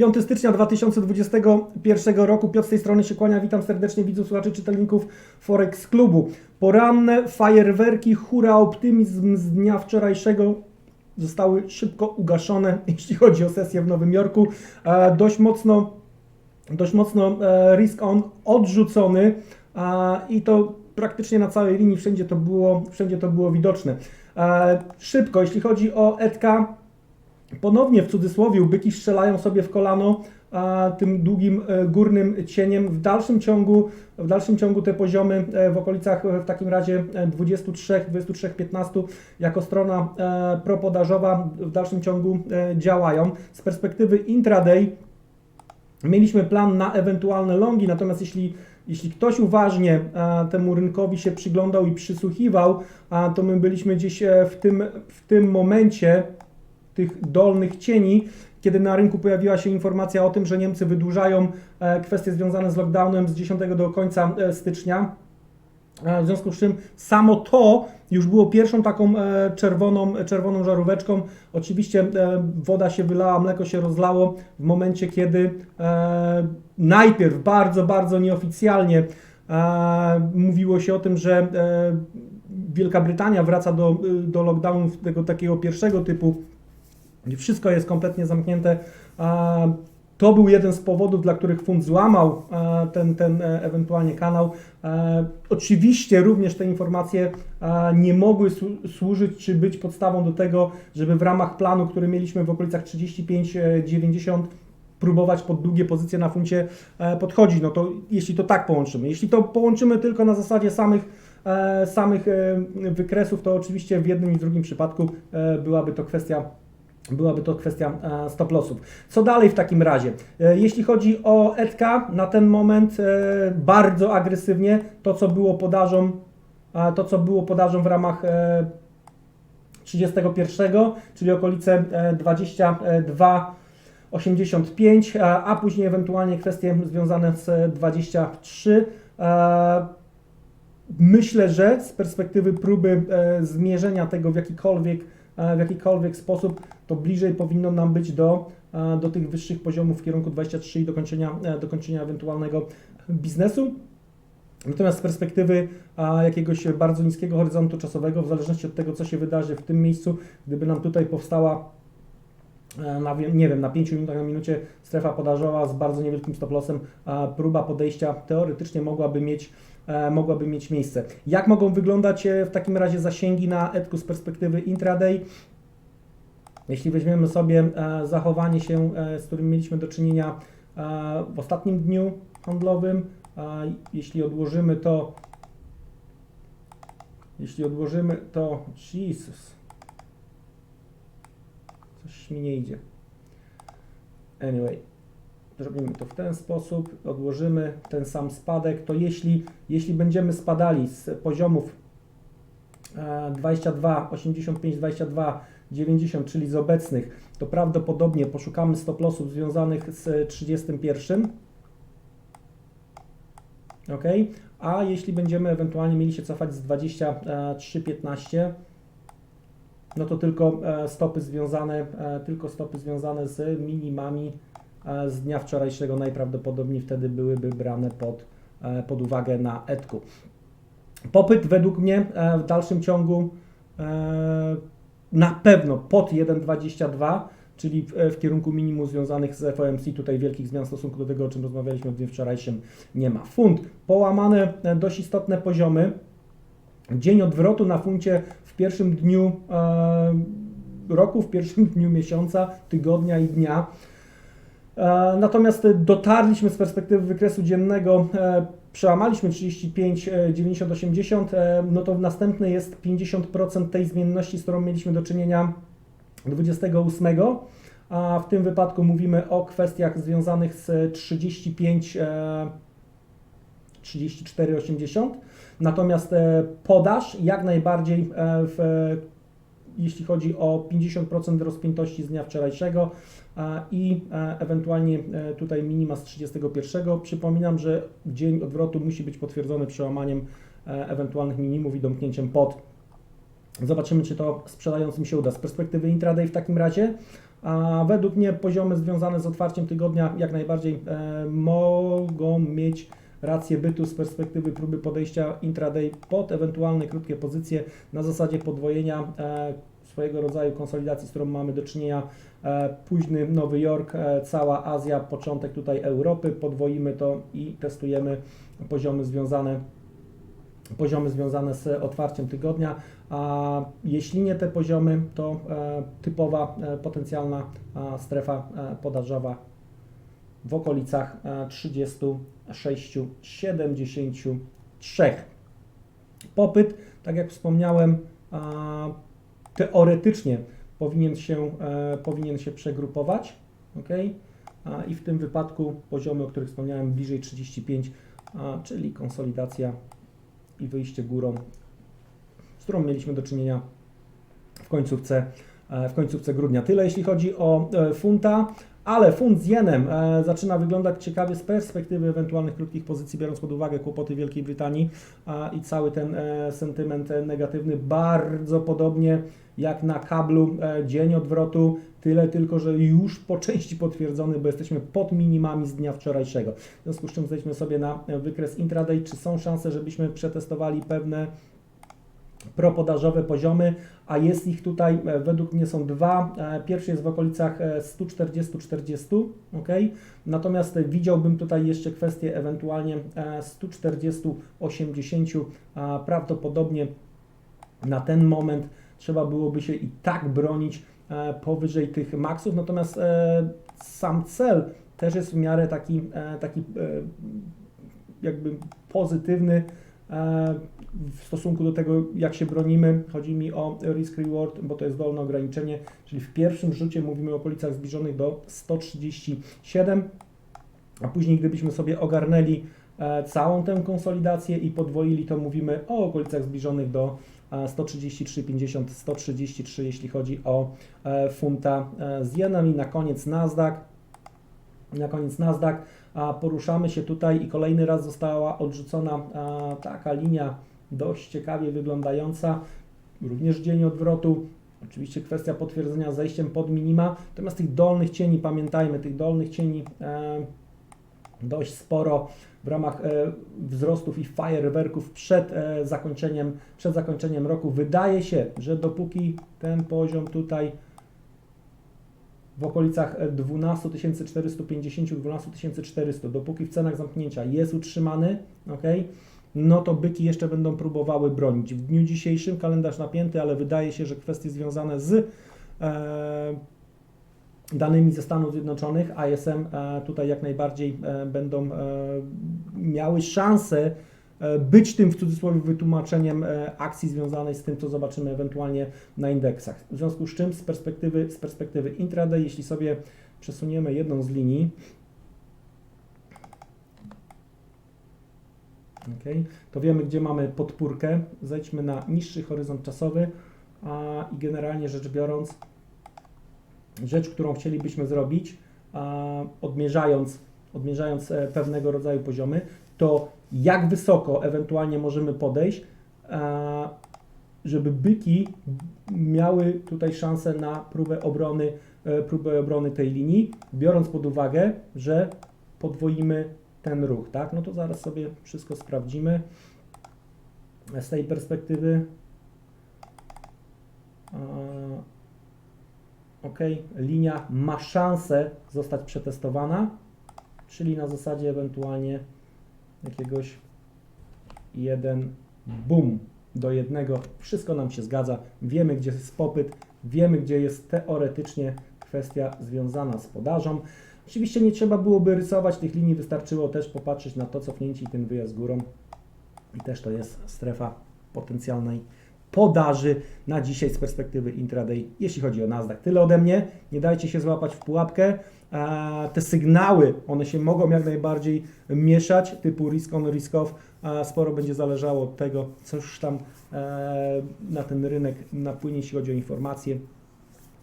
5 stycznia 2021 roku. Piotr z tej strony się kłania. Witam serdecznie widzów, słuchaczy, czytelników Forex Klubu. Poranne fajerwerki, hura, optymizm z dnia wczorajszego zostały szybko ugaszone, jeśli chodzi o sesję w Nowym Jorku. E, dość mocno, dość mocno e, risk on odrzucony e, i to praktycznie na całej linii wszędzie to było, wszędzie to było widoczne. E, szybko, jeśli chodzi o Edka, ponownie w cudzysłowie byki strzelają sobie w kolano a, tym długim e, górnym cieniem. W dalszym ciągu, w dalszym ciągu te poziomy e, w okolicach e, w takim razie e, 23, 23, 15 jako strona propodażowa w dalszym ciągu działają. Z perspektywy intraday Mieliśmy plan na ewentualne longi, natomiast jeśli, jeśli ktoś uważnie temu rynkowi się przyglądał i przysłuchiwał, to my byliśmy gdzieś w tym, w tym momencie tych dolnych cieni, kiedy na rynku pojawiła się informacja o tym, że Niemcy wydłużają e, kwestie związane z lockdownem z 10 do końca e, stycznia. E, W związku z czym samo to już było pierwszą taką czerwoną, czerwoną żaróweczką. Oczywiście woda się wylała, mleko się rozlało w momencie, kiedy najpierw bardzo, bardzo nieoficjalnie mówiło się o tym, że Wielka Brytania wraca do, do lockdownu tego takiego pierwszego typu, wszystko jest kompletnie zamknięte. To był jeden z powodów, dla których fund złamał e, ten, ten e, ewentualnie kanał. E, Oczywiście również te informacje e, nie mogły słu- służyć czy być podstawą do tego, żeby w ramach planu, który mieliśmy w okolicach 35-90 próbować pod długie pozycje na funcie e, podchodzić. No to jeśli to tak połączymy. Jeśli to połączymy tylko na zasadzie samych, e, samych e, wykresów, to oczywiście w jednym i w drugim przypadku e, byłaby to kwestia byłaby to kwestia e, stop lossów. Co dalej w takim razie? E, Jeśli chodzi o Edka, na ten moment e, bardzo agresywnie to, co było podażą, to, co było podażą w ramach e, 31, czyli okolice e, 22 85, a, później ewentualnie kwestie związane z 23. E, Myślę, że z perspektywy próby zmierzenia tego w jakikolwiek, w jakikolwiek sposób, to bliżej powinno nam być do, do tych wyższych poziomów w kierunku 23 i dokończenia, e, dokończenia ewentualnego biznesu. Natomiast z perspektywy jakiegoś bardzo niskiego horyzontu czasowego, w zależności od tego, co się wydarzy w tym miejscu, gdyby nam tutaj powstała e, na, nie wiem, na 5 minutach na minucie strefa podażowa z bardzo niewielkim stop lossem, próba podejścia teoretycznie mogłaby mieć, mogłaby mieć miejsce. Jak mogą wyglądać e, w takim razie zasięgi na Etku z perspektywy intraday? Jeśli weźmiemy sobie e, zachowanie się, e, z którym mieliśmy do czynienia e, w ostatnim dniu handlowym, jeśli odłożymy to, jeśli odłożymy to, Jesus, coś mi nie idzie. Anyway, zrobimy to w ten sposób, odłożymy ten sam spadek, to jeśli, jeśli będziemy spadali z poziomów e, 22, 85, 22, 90, czyli z obecnych, to prawdopodobnie poszukamy stop lossów związanych z 31. Ok, a jeśli będziemy ewentualnie mieli się cofać z 23,15, no to tylko e, stopy związane, e, tylko stopy związane z minimami z dnia wczorajszego najprawdopodobniej wtedy byłyby brane pod, e, pod uwagę na etku. Popyt według mnie e, w dalszym ciągu e, na pewno pod 1,22, czyli w, kierunku minimum związanych z FOMC. Tutaj wielkich zmian w stosunku do tego, o czym rozmawialiśmy w dniu wczorajszym, nie ma. Funt, połamane dość istotne poziomy. Dzień odwrotu na funcie w pierwszym dniu roku, w pierwszym dniu miesiąca, tygodnia i dnia. E, Natomiast dotarliśmy z perspektywy wykresu dziennego, e, przełamaliśmy 35, e, 90, 80, e, no to następny jest 50% tej zmienności, z którą mieliśmy do czynienia 28, a w tym wypadku mówimy o kwestiach związanych z 35, e, 34, 80. Natomiast podaż jak najbardziej w jeśli chodzi o 50% rozpiętości z dnia wczorajszego i ewentualnie e, tutaj minima z 31. Przypominam, że dzień odwrotu musi być potwierdzony przełamaniem e, ewentualnych minimów i domknięciem pod. Zobaczymy, czy to sprzedającym się uda. Z perspektywy intraday w takim razie A według mnie poziomy związane z otwarciem tygodnia jak najbardziej e, mogą mieć rację bytu z perspektywy próby podejścia intraday pod ewentualne krótkie pozycje na zasadzie podwojenia e, swojego rodzaju konsolidacji, z którą mamy do czynienia. E, późny Nowy Jork, e, cała Azja, początek tutaj Europy, podwoimy to i testujemy poziomy związane poziomy związane z otwarciem tygodnia, a jeśli nie te poziomy, to typowa potencjalna strefa podażowa w okolicach e, 36-73. Popyt, tak jak wspomniałem, a, teoretycznie powinien się, e, powinien się przegrupować, ok? I w tym wypadku poziomy, o których wspomniałem, bliżej 35, a, czyli konsolidacja i wyjście górą, z którą mieliśmy do czynienia w końcówce, e, w końcówce grudnia. Tyle jeśli chodzi o e, funta, ale funt z jenem e, zaczyna wyglądać ciekawie z perspektywy ewentualnych krótkich pozycji, biorąc pod uwagę kłopoty Wielkiej Brytanii a, i cały ten e, sentyment e, negatywny, bardzo podobnie jak na kablu e, dzień odwrotu, tyle tylko, że już po części potwierdzony, bo jesteśmy pod minimami z dnia wczorajszego. W związku z czym zejdźmy sobie na e, wykres intraday, czy są szanse, żebyśmy przetestowali pewne propodażowe poziomy, a jest ich tutaj, e, według mnie są dwa. E, Pierwszy jest w okolicach e, 140-40, ok? Natomiast e, widziałbym tutaj jeszcze kwestię ewentualnie e, 140-80, a prawdopodobnie na ten moment trzeba byłoby się i tak bronić e, powyżej tych maksów, natomiast e, sam cel też jest w miarę taki, e, taki e, jakby pozytywny e, w stosunku do tego, jak się bronimy. Chodzi mi o risk reward, bo to jest dolne ograniczenie, czyli w pierwszym rzucie mówimy o okolicach zbliżonych do 137, a później gdybyśmy sobie ogarnęli e, całą tę konsolidację i podwoili, to mówimy o okolicach zbliżonych do e, 133,50, 133 jeśli chodzi o e, funta e, z jenem i na koniec Nasdaq. Na koniec Nasdaq, poruszamy się tutaj i kolejny raz została odrzucona taka linia dość ciekawie wyglądająca, również dzień odwrotu. Oczywiście kwestia potwierdzenia zejściem pod minima, natomiast tych dolnych cieni, pamiętajmy, tych dolnych cieni e, dość sporo w ramach e, wzrostów i fajerwerków przed e, zakończeniem, przed zakończeniem roku. Wydaje się, że dopóki ten poziom tutaj w okolicach e, 12 450, 12 400, dopóki w cenach zamknięcia jest utrzymany, ok, no to byki jeszcze będą próbowały bronić. W dniu dzisiejszym kalendarz napięty, ale wydaje się, że kwestie związane z e, danymi ze Stanów Zjednoczonych, ISM e, tutaj jak najbardziej e, będą e, miały szansę być tym w cudzysłowie wytłumaczeniem e, akcji związanej z tym, co zobaczymy ewentualnie na indeksach. W związku z czym z perspektywy, z perspektywy intraday, jeśli sobie przesuniemy jedną z linii, okay, to wiemy, gdzie mamy podpórkę. Zejdźmy na niższy horyzont czasowy a, i generalnie rzecz biorąc, rzecz, którą chcielibyśmy zrobić, a, odmierzając, odmierzając e, pewnego rodzaju poziomy, to jak wysoko ewentualnie możemy podejść, a, żeby byki miały tutaj szansę na próbę obrony, e, próbę obrony tej linii, biorąc pod uwagę, że podwoimy ten ruch, tak? No to zaraz sobie wszystko sprawdzimy z tej perspektywy. A, Ok, linia ma szansę zostać przetestowana, czyli na zasadzie ewentualnie jakiegoś jeden boom do jednego. Wszystko nam się zgadza. Wiemy, gdzie jest popyt, wiemy, gdzie jest teoretycznie kwestia związana z podażą. Oczywiście nie trzeba byłoby rysować tych linii, wystarczyło też popatrzeć na to cofnięcie i ten wyjazd górą. I też to jest strefa potencjalnej podaży na dzisiaj z perspektywy intraday, jeśli chodzi o Nasdaq. Tyle ode mnie. Nie dajcie się złapać w pułapkę. E, Te sygnały, one się mogą jak najbardziej mieszać, typu risk on, risk off. Sporo będzie zależało od tego, już tam e, na ten rynek napłynie, jeśli chodzi o informacje.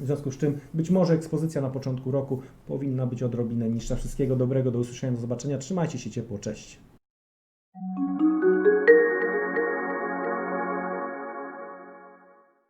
W związku z czym być może ekspozycja na początku roku powinna być odrobinę niższa. Wszystkiego dobrego, do usłyszenia, do zobaczenia. Trzymajcie się ciepło, cześć.